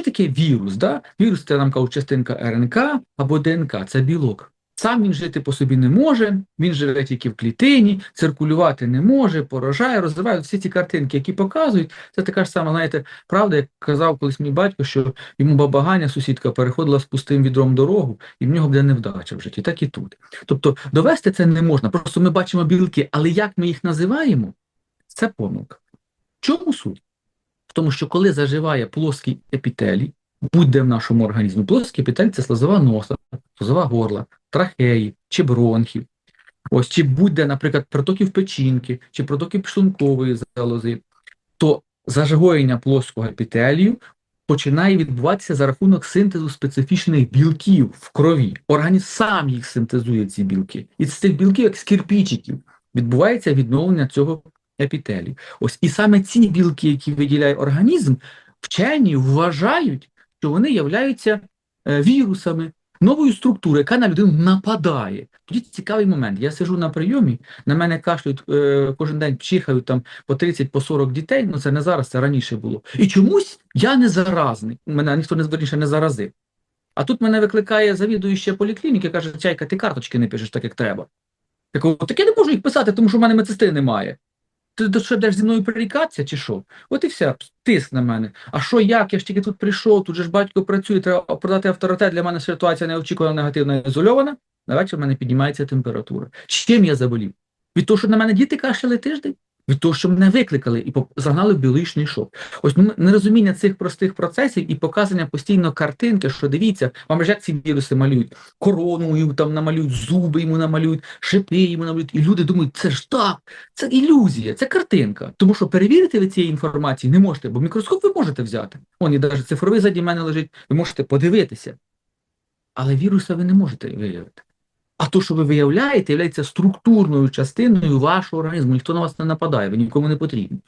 що таке вірус? Да? Вірус це нам кажуть частинка РНК або ДНК, це білок. Сам він жити по собі не може, він живе тільки в клітині, циркулювати не може, поражає, розвиває всі ці картинки, які показують. Це така ж сама, знаєте, правда, як казав колись мій батько, що йому баба Ганя, сусідка, переходила з пустим відром дорогу, і в нього буде невдача в житті, так і тут. Тобто довести це не можна. Просто ми бачимо білки, але як ми їх називаємо, це помилка. Чому суть? Тому, що коли заживає плоский епітелій, будь-де в нашому організмі, плоский епітелій – це слозова носа, слозова горла, трахеї чи бронхів. Ось чи будь-де, наприклад, протоків печінки чи протоків шлункової залози, то зажигоєння плоского епітелію починає відбуватися за рахунок синтезу специфічних білків в крові. Організм сам їх синтезує, ці білки. І з цих білків, як з кирпичиків, відбувається відновлення цього епітелію. Ось і саме ці білки, які виділяє організм, вчені вважають, що вони являються е, вірусами, новою структурою, яка на людину нападає. Тоді цікавий момент. Я сижу на прийомі, на мене кашлюють е, кожен день чихають там по 30 по 40 дітей. Ну це не зараз, це раніше було. І чомусь я не заразний. Мене ніхто не зверніше не заразив. А тут мене викликає завідуюча поліклініки, каже, чайка, ти карточки не пишеш так, як треба. Я кажу, так я не можу їх писати, тому що в мене медсестри немає. Ти до що йдеш зі мною прирікатися чи що? От і все, тиск на мене. А що як? Я ж тільки тут прийшов, тут же ж батько працює, треба продати авторитет. Для мене ситуація неочікувана, негативна ізольована. На вечір в мене піднімається температура. Чим я заболів? Від того, що на мене діти кашляли тиждень? Від того, що мене викликали і загнали в біологічний шок. Ось ну, нерозуміння цих простих процесів і показання постійно картинки, що дивіться, вам ж як ці віруси малюють, корону йому там намалюють, зуби йому намалюють, шипи йому намалюють. І люди думають, це ж так, це ілюзія, це картинка. Тому що перевірити ви цієї інформації не можете, бо мікроскоп ви можете взяти. Он і навіть цифровий заді мене лежить, ви можете подивитися. Але віруса ви не можете виявити. А то, що ви виявляєте, є структурною частиною вашого організму. Ніхто на вас не нападає, ви нікому не потрібні.